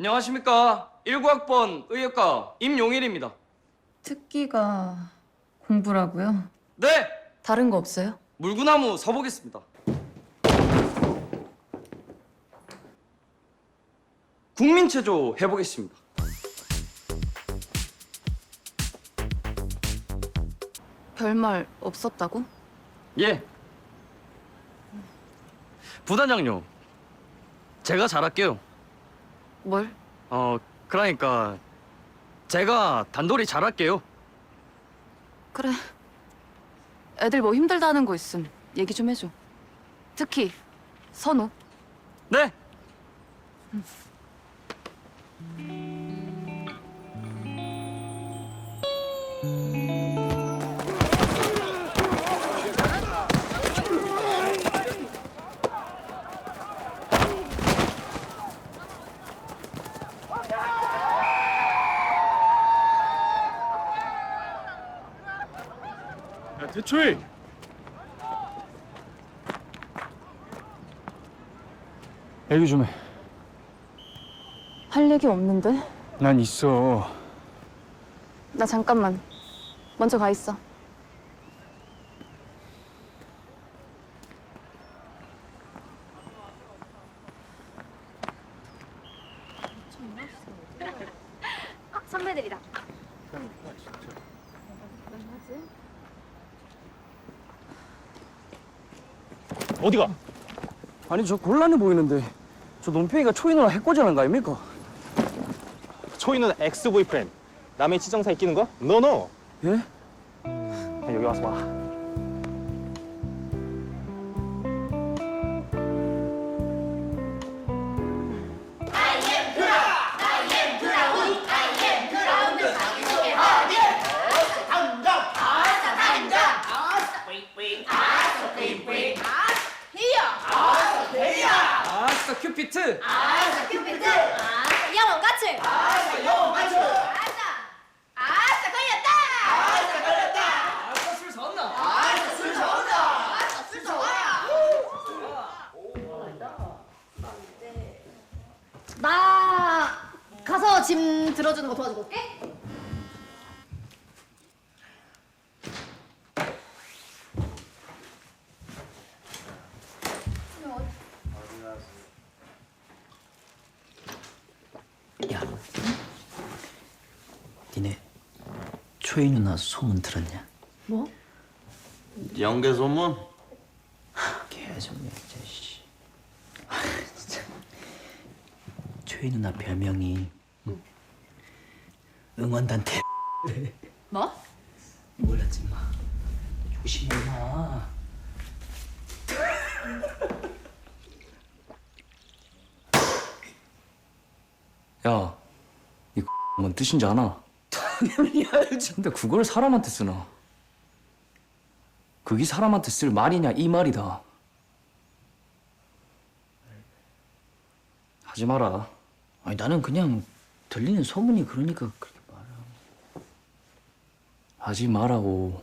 안녕하십니까. 19학번 의학과 임용일입니다. 특기가 공부라고요? 네! 다른 거 없어요? 물구나무 서보겠습니다. 국민체조 해보겠습니다. 별말 없었다고? 예. 부단장님, 제가 잘할게요. 뭘? 어, 그러니까 제가 단돌이 잘할게요. 그래. 애들 뭐 힘들다는 거 있음 얘기 좀 해줘. 특히 선우. 네. 야, 대초이! 얘기 좀 해. 할 얘기 없는데? 난 있어. 나 잠깐만. 먼저 가 있어. 어디가? 아니 저 곤란해 보이는데 저 논팽이가 초이 누나 해코지하는 거 아닙니까? 초이는 엑스 보이프렌드 남의 치정사에 끼는 거? 노노 예? 여기 와서 봐 큐피트! 아싸 영원 같이. 아싸 영원 같이. 아싸. 아싸 걸렸다. 아싸 걸렸다. 아싸 술 사왔나? 아싸 술 좋아. 아싸 술 좋아. 나 가서 짐 들어주는 거 도와주고 올게. 야, 니네 초이 누나 소문 들었냐? 뭐? 연계 소문? 개정이야, 씨. 아, 진짜. 초이 누나 별명이 응원단체. 뭐? 몰랐지 마. 조심해 마. 야, 이 뭔 뜻인지 아나? 당연히 알지. 근데 그걸 사람한테 쓰나? 그게 사람한테 쓸 말이냐 이 말이다. 하지 마라. 아니 나는 그냥 들리는 소문이 그러니까 그렇게 말하. 하지 말라고.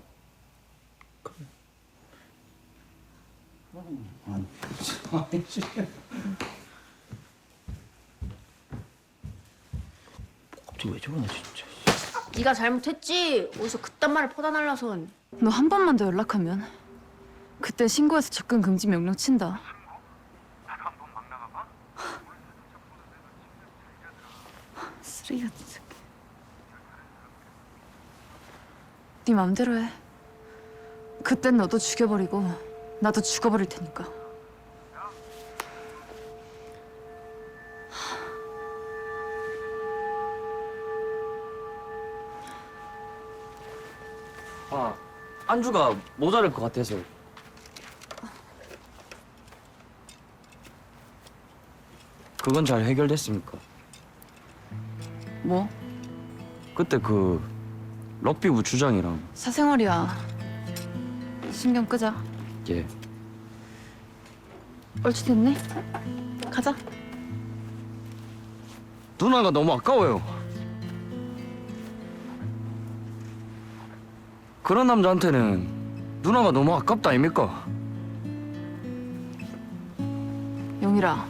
갑자기 왜 저러나 진짜. 네가 잘못했지. 어디서 그딴 말을 퍼다 날라선. 너 한 번만 더 연락하면 그때 신고해서 접근 금지 명령 친다. 쓰레기 같은 새끼. 네 맘대로 해. 그땐 너도 죽여버리고 나도 죽어버릴 테니까. 아, 안주가 모자랄 것 같아서. 그건 잘 해결됐습니까? 뭐? 그때 그 럭비부 주장이랑 사생활이야. 신경 끄자. 예. 얼추 됐네. 가자. 누나가 너무 아까워요. 그런 남자한테는 누나가 너무 아깝다 아닙니까? 용일아.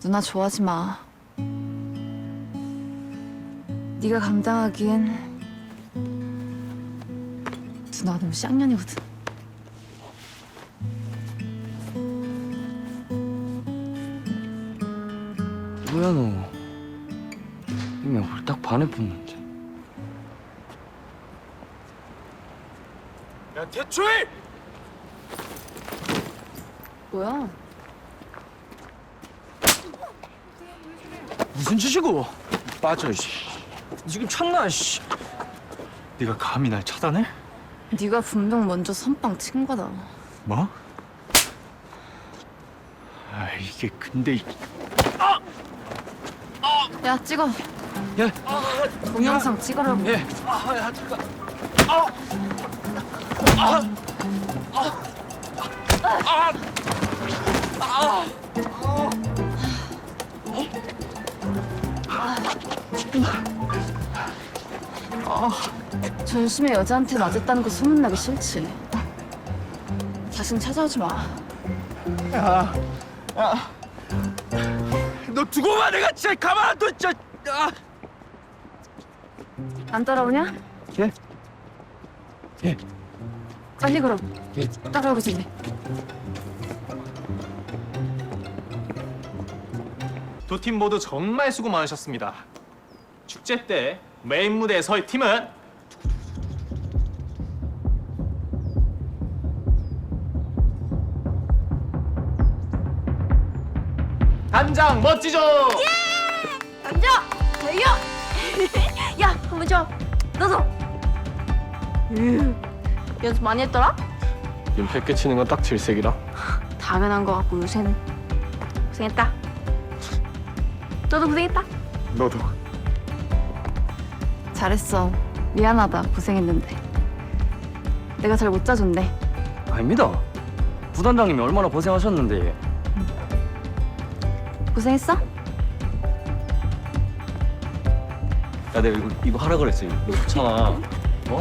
누나 좋아하지 마. 네가 감당하기엔 누나가 너무 쌍년이거든. 뭐야 너? 이미 홀딱 반에 붙는 대출! 뭐야? 무슨 짓이고? 빠져 씨. 지금 참나 씨. 네가 감히 날 차단해? 네가 분명 먼저 선빵 친 거다. 뭐? 아 이게 근데 이- 야 찍어. 야, 동영상 찍으라고. 예. 아, 야, 잠깐. 전심에 여자한테 맞았다는 거 소문나기 싫지. 다신 찾아오지 마. 너 두고 봐 내가 진짜 가만 안 둬. 진짜. 아. 안 따라오냐? 예. 예. 빨리 그럼. 예. 따라오기 전에. 두팀 모두 정말 수고 많으셨습니다. 축제 때 메인 무대에 설 팀은 단장 멋지죠? 앉아! 달려! 야, 한번 줘. 너도. 으, 연습 많이 했더라? 윤패 끼치는 건 딱 질색이라. 당연한 거 같고 요새는 고생했다. 너도 고생했다. 너도. 잘했어. 미안하다. 고생했는데. 내가 잘 못 짜줬네. 아닙니다. 부단장님이 얼마나 고생하셨는데. 고생했어? 야 내가 이거 이거 하라 그랬어. 이거 좋잖아. 어?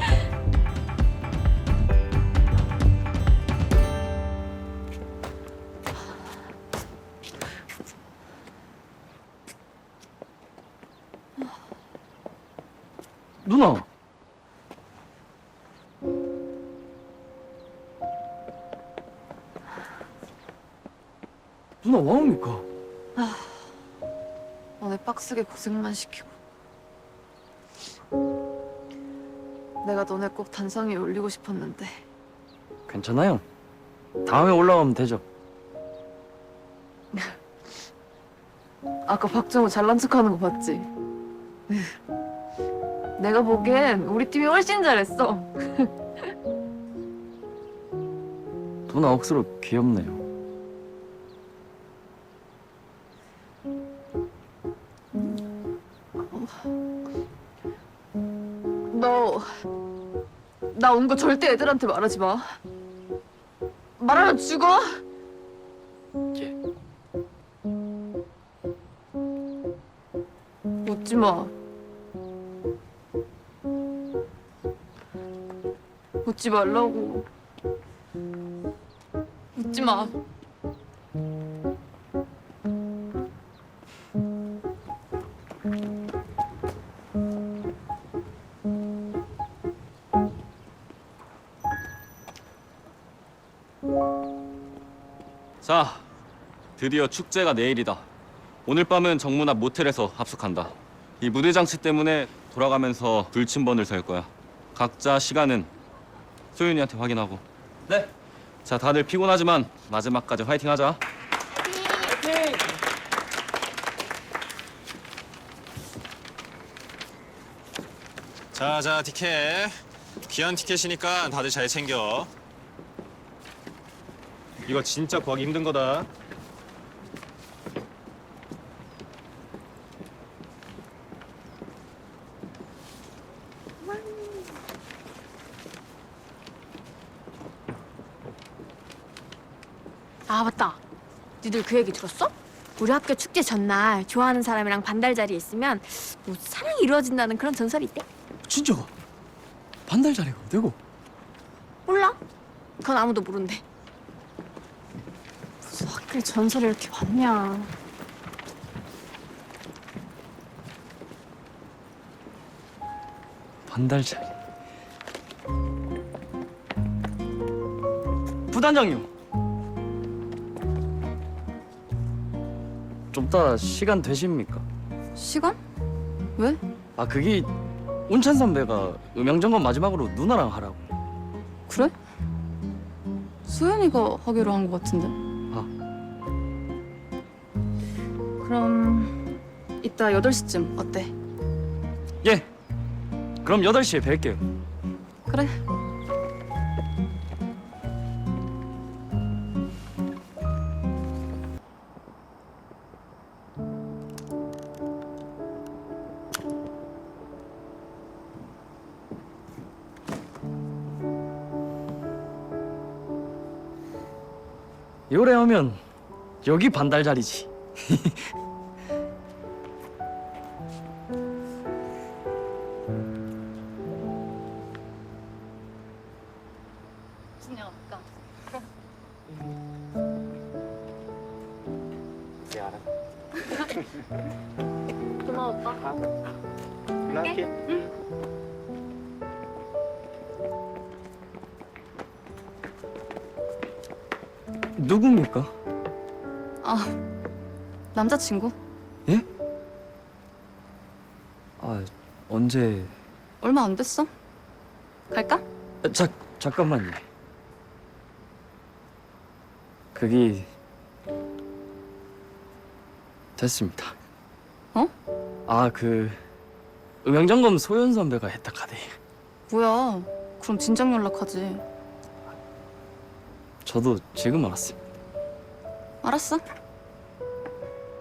빡세게 고생만 시키고. 내가 너네 꼭 단상에 올리고 싶었는데. 괜찮아요. 다음에 올라오면 되죠. 아까 박정우 잘난 척하는 거 봤지? 내가 보기엔 우리 팀이 훨씬 잘했어. 누나 억수로 귀엽네요. 나 온 거 절대 애들한테 말하지 마. 말하면 죽어. 예. 웃지 마. 웃지 말라고. 웃지 마. 드디어 축제가 내일이다. 오늘 밤은 정문 앞 모텔에서 합숙한다. 이 무대 장치 때문에 돌아가면서 불침번을 셀 거야. 각자 시간은 소윤이한테 확인하고. 네. 자, 다들 피곤하지만 마지막까지 화이팅하자. 자, 자, 티켓. 귀한 티켓이니까 다들 잘 챙겨. 이거 진짜 구하기 힘든 거다. 아 맞다. 니들 그 얘기 들었어? 우리 학교 축제 전날 좋아하는 사람이랑 반달 자리에 있으면 뭐 사랑이 이루어진다는 그런 전설이 있대. 진짜 반달 자리가 되고 몰라. 그건 아무도 모른대. 무슨 학교 전설이 이렇게 많냐. 반달 자리 부단장님 좀 이따 시간 되십니까? 시간? 왜? 아 그게 온찬 선배가 음향점검 마지막으로 누나랑 하라고. 그래? 소연이가 하기로 한 것 같은데. 아. 그럼 이따 8시쯤 어때? 예. 그럼 8시에 뵐게요. 그래. 여기 반달짜리지. 고마워 오빠. 누굽니까? 아, 남자친구? 예? 아 언제? 얼마 안 됐어. 갈까? 아, 자 잠깐만요. 그게 됐습니다. 어? 아 그 음향점검 소연 선배가 했다 카대. 뭐야. 그럼 진작 연락하지. 저도 지금 알았습니다. 알았어.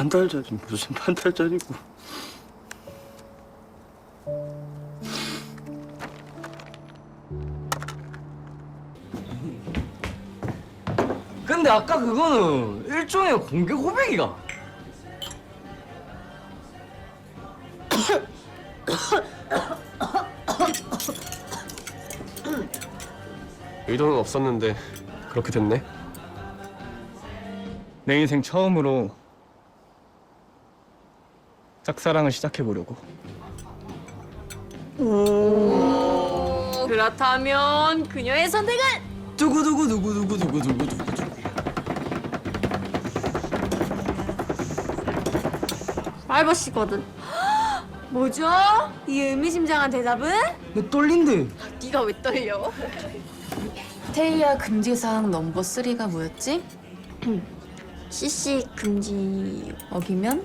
반달짜리 무슨 반달짜리고? 근데 아까 그거는 일종의 공개 고백이가. 의도는 없었는데 그렇게 됐네. 내 인생 처음으로 짝사랑을 시작해 보려고. 음. 그렇다면 그녀의 선택은 두구두구 두구두구 두구두구 두구. 알버씨거든. 뭐죠? 이 의미심장한 대답은? 내 떨린데. 네가 왜 떨려? 테이야 금지사항 넘버 3가 뭐였지? 음. CC 금지 어기면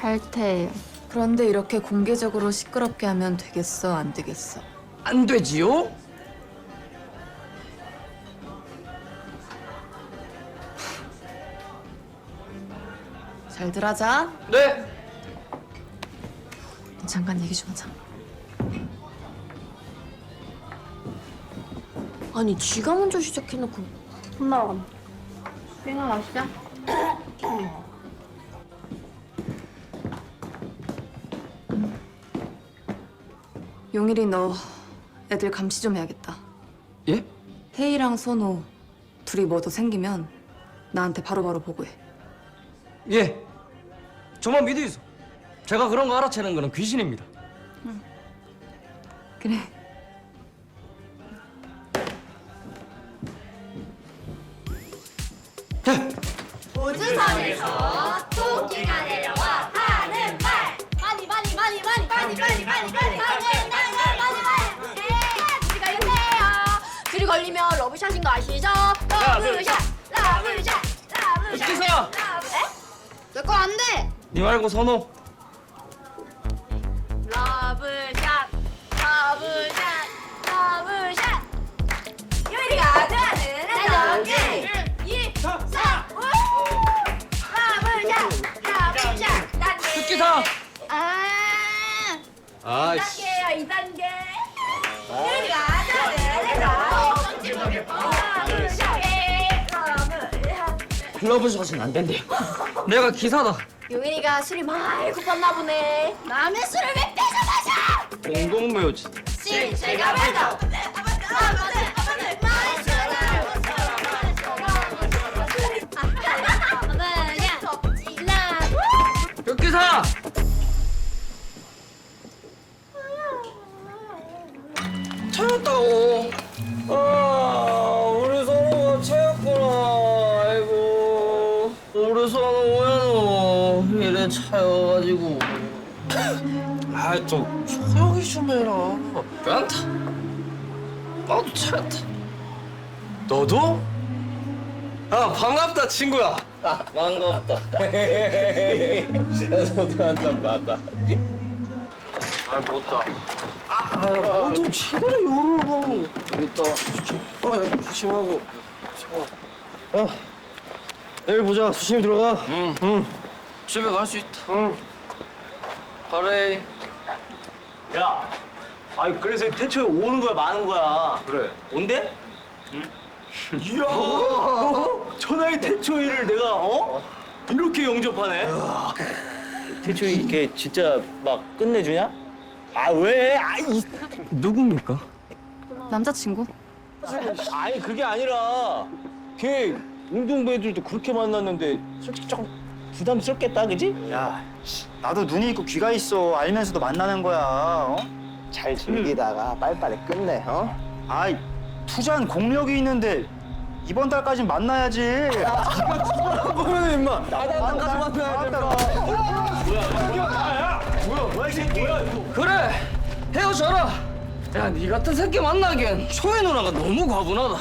탈퇴. 그런데 이렇게 공개적으로 시끄럽게 하면 되겠어, 안 되겠어? 안 되지요? 잘들 하자. 네. 잠깐 얘기 좀 하자. 아니 쥐가 먼저 시작해놓고 혼나라. 뺑아 마시자. 용일이 너 애들 감시 좀 해야겠다. 예? 태희랑 선호 둘이 뭐 더 생기면 나한테 바로바로 보고해. 예. 저만 믿으이소. 제가 그런 거 알아채는 거는 귀신입니다. 그래. 라블샷 라블샷 라블샷 웃기세요. 내거 안 돼. 니 말고 선호. 러브샷 러브샷 러브샷 요리가 좋아하는 남자 일, 이, 삼, 우! 러브샷 러브샷 단계 웃기다. 아. 아이씨. 단계예요 이 단계 요리가 좋아하는 남자 내 러브샷은 안 된대. 내가 기사다. 용인이가 술이 많이 고팠나 보네. 남의 술을 왜 뺏어 마셔? 공공묘지. 씨, 제가 말다. 흑기사. 찾았다고. 차여가지고. 아, 또 조용히 좀 해라. 괜찮다. 나도 찾았다. 너도? 아, 반갑다, 친구야. 아, 반갑다. 너도 한잔 받아. 아, 못다. 아, 너도 제대로 요를 하고. 있다. 어, 조심하고. 어, 내일 보자. 조심히 들어가. 응, 응. 집에 갈 수 있다. 응. 가래. 야, 아니 그래서 태초에 오는 거야 마는 거야. 그래. 온대? 이야, 어? 천하의 태초이를 내가 어? 이렇게 영접하네. 태초이 이게 진짜 막 끝내주냐? 아 왜? 아이, 누굽니까? 남자친구? 아니 그게 아니라 걔 운동부 애들도 그렇게 만났는데 솔직히 조금 부담스럽겠다, 그지? 야, 나도 눈이 있고 귀가 있어. 알면서도 만나는 거야. 어? 잘 즐기다가 빨리빨리 끝내. 어? 아이, 투자한 공력이 있는데 이번 달까진 만나야지. 보면 임마. 나랑 가서 만나야 그래 헤어져라 야 니 같은 새끼 만나기엔 초이 누나가 너무 과분하다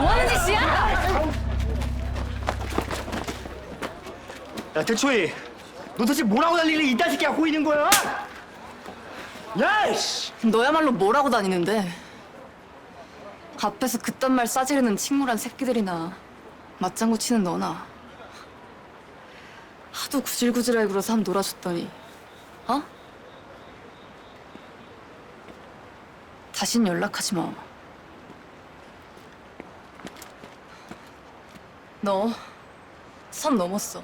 뭐하는 짓이야? 야, 대초이. 너 도대체 뭐라고 달리길래 이딴 새끼 갖고 있는 거야? 야, 이씨. 너야말로 뭐라고 다니는데? 앞에서 그딴 말 싸지르는 친구란 새끼들이나 맞장구 치는 너나 하도 구질구질하게 굴어서 함 놀아줬더니 어? 다신 연락하지 마. 너 선 넘었어.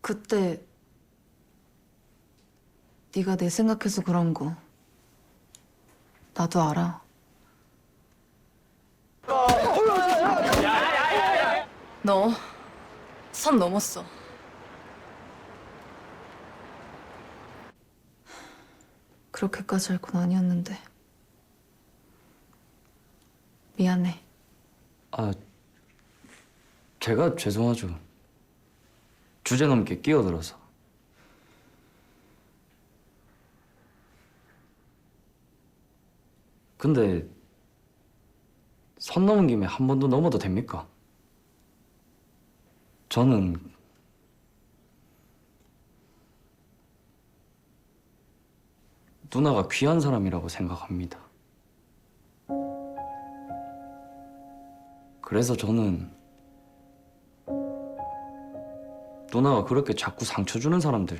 그때 네가 내 생각해서 그런 거 나도 알아. 너 선 넘었어. 그렇게까지 할 건 아니었는데 미안해. 아, 제가 죄송하죠. 주제 넘게 끼어들어서. 근데 선 넘은 김에 한 번 더 넘어도 됩니까? 저는 누나가 귀한 사람이라고 생각합니다. 그래서 저는 누나가 그렇게 자꾸 상처 주는 사람들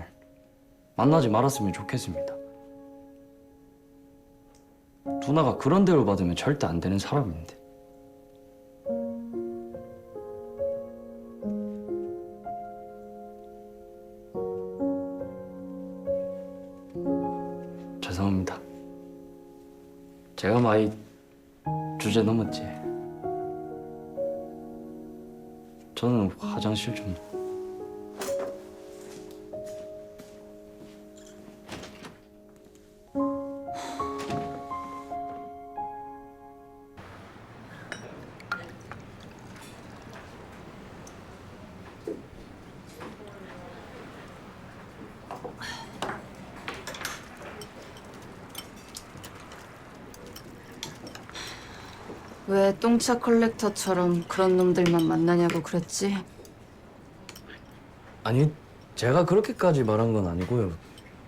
만나지 말았으면 좋겠습니다. 누나가 그런 대우를 받으면 절대 안 되는 사람인데. 죄송합니다. 제가 많이 주제 넘었지. 저는 화장실 좀. 왜 똥차 컬렉터처럼 그런 놈들만 만나냐고 그랬지? 아니 제가 그렇게까지 말한 건 아니고요.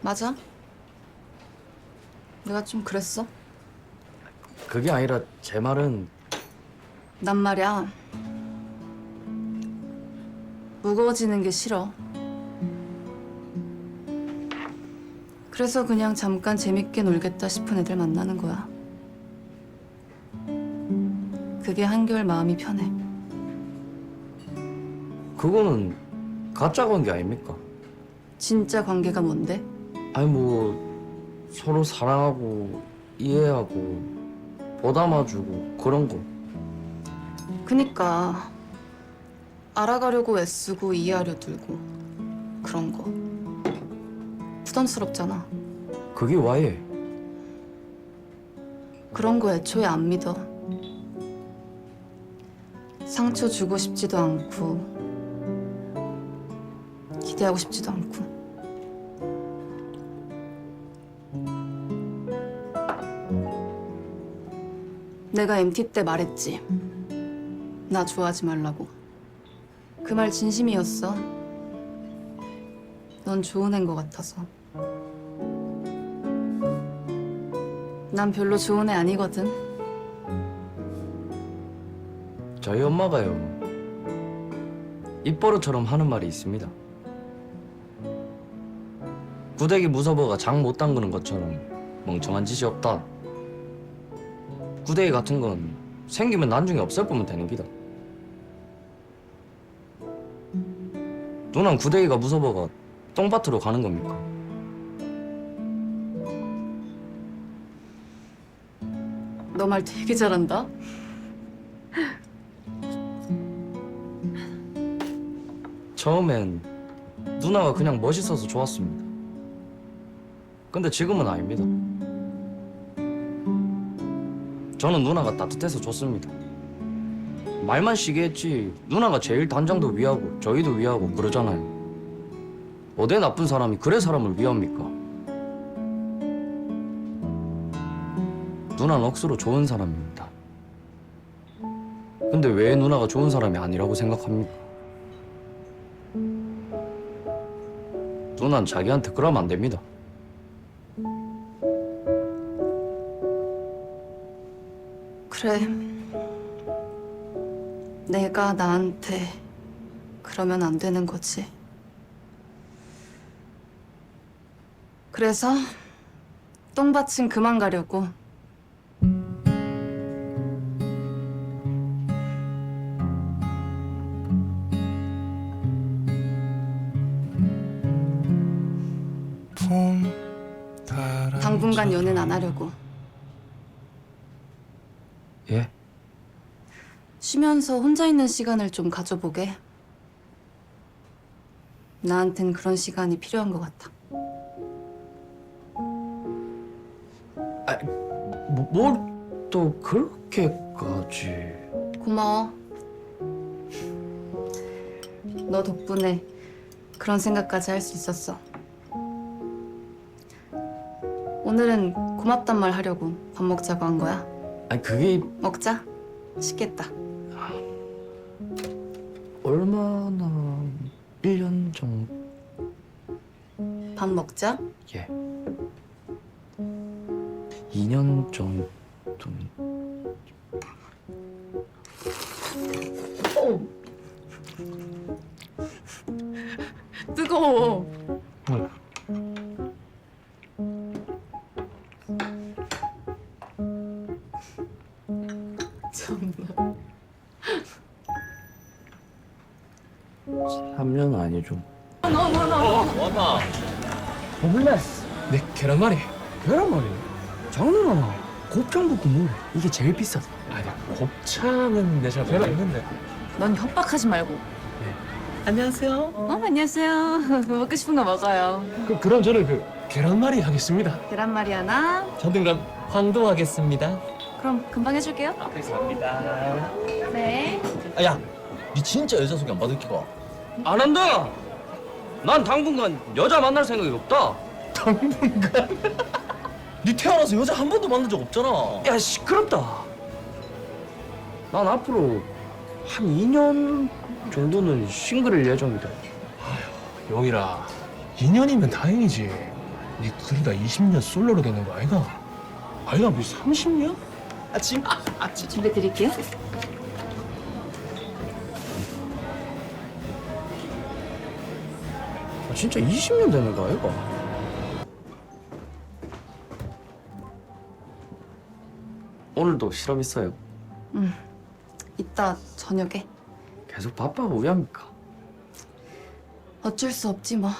맞아? 내가 좀 그랬어? 그게 아니라 제 말은 난 말이야. 무거워지는 게 싫어. 그래서 그냥 잠깐 재밌게 놀겠다 싶은 애들 만나는 거야. 그게 한결 마음이 편해. 그거는 가짜 관계 아닙니까? 진짜 관계가 뭔데? 아니 뭐 서로 사랑하고 이해하고 보담아주고 그런 거. 그니까 알아가려고 애쓰고 이해하려 들고 그런 거 부담스럽잖아. 그게 와예. 그런 거 애초에 안 믿어. 상처 주고 싶지도 않고 기대하고 싶지도 않고. 내가 MT 때 말했지. 나 좋아하지 말라고. 그 말 진심이었어. 넌 좋은 애인 것 같아서. 난 별로 좋은 애 아니거든. 저희 엄마가요. 입버릇처럼 하는 말이 있습니다. 구데기 무서버가 장 못 담그는 것처럼 멍청한 짓이 없다. 구데기 같은 건 생기면 나중에 없애보면 되는 기다. 누난 구데기가 무서버가 똥밭으로 가는 겁니까? 너 말 되게 잘한다. 처음엔 누나가 그냥 멋있어서 좋았습니다. 근데 지금은 아닙니다. 저는 누나가 따뜻해서 좋습니다. 말만 시게 했지 누나가 제일 단장도 위하고 저희도 위하고 그러잖아요. 어디 나쁜 사람이 그래 사람을 위합니까? 누나는 억수로 좋은 사람입니다. 근데 왜 누나가 좋은 사람이 아니라고 생각합니까? 누난 자기한테 그러면 안 됩니다. 그래. 내가 나한테 그러면 안 되는 거지. 그래서 똥밭은 그만 가려고. 당분간 연애는 안 하려고. 예? 쉬면서 혼자 있는 시간을 좀 가져보게. 나한텐 그런 시간이 필요한 것 같아. 뭘또 그렇게까지? 고마워. 너 덕분에 그런 생각까지 할 수 있었어. 오늘은 고맙단 말 하려고 밥 먹자고 한 거야. 아니 그게 먹자. 식겠다. 얼마나 1년 정도? 밥 먹자. 예. 2년 정도 참나. 3년 아니죠. 원아. 몰라. 내 계란말이. 계란말이? 장난하나? 곱창 볶음 이게 제일 비싸다. 아니 곱창은 내가 별로 있는데. 넌 협박하지 말고. 안녕하세요. 어, 안녕하세요. 먹고 싶은 거 먹어요. 그, 그럼 저는 그 계란말이 하겠습니다. 계란말이 하나. 저는 그럼 황동하겠습니다. 그럼 금방 해줄게요. 감사합니다. 네. 아, 야, 니 진짜 여자 소개 안 받을 기가? 안 한다. 난 당분간 여자 만날 생각이 없다. 니 태어나서 여자 한 번도 만난 적 없잖아. 야 시끄럽다. 난 앞으로 한 2년 정도는 싱글일 예정이다. 용이라 2년이면 다행이지. 니 그러다 20년 솔로로 되는 거 아이가? 아이가 뭐 30년? 준비 드릴게요. 아, 진짜 20년 되는 거 아이가? 오늘도 실험 있어요. 이따 저녁에. 계속 바빠가 왜 합니까? 어쩔 수 없지 뭐.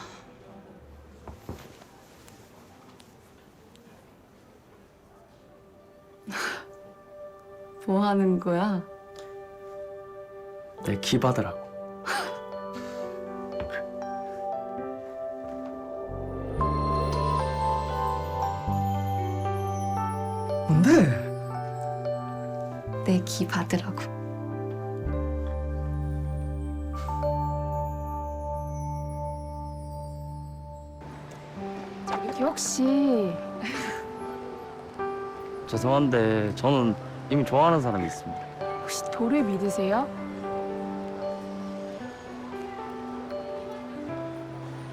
뭐 하는 거야? 내 기 받으라고. 뭔데? 내 기 받으라고. 저기 혹시 죄송한데 저는 이미 좋아하는 사람이 있습니다. 혹시 돌을 믿으세요?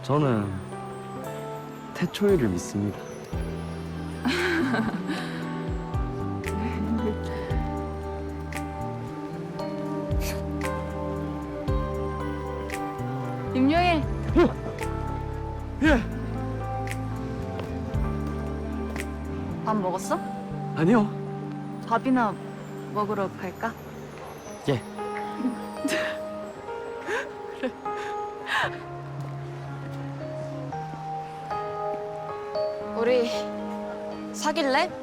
저는 태초이를 믿습니다. 임요일 밥 먹었어? 아니요. 밥이나 먹으러 갈까? 예. 우리 사귈래?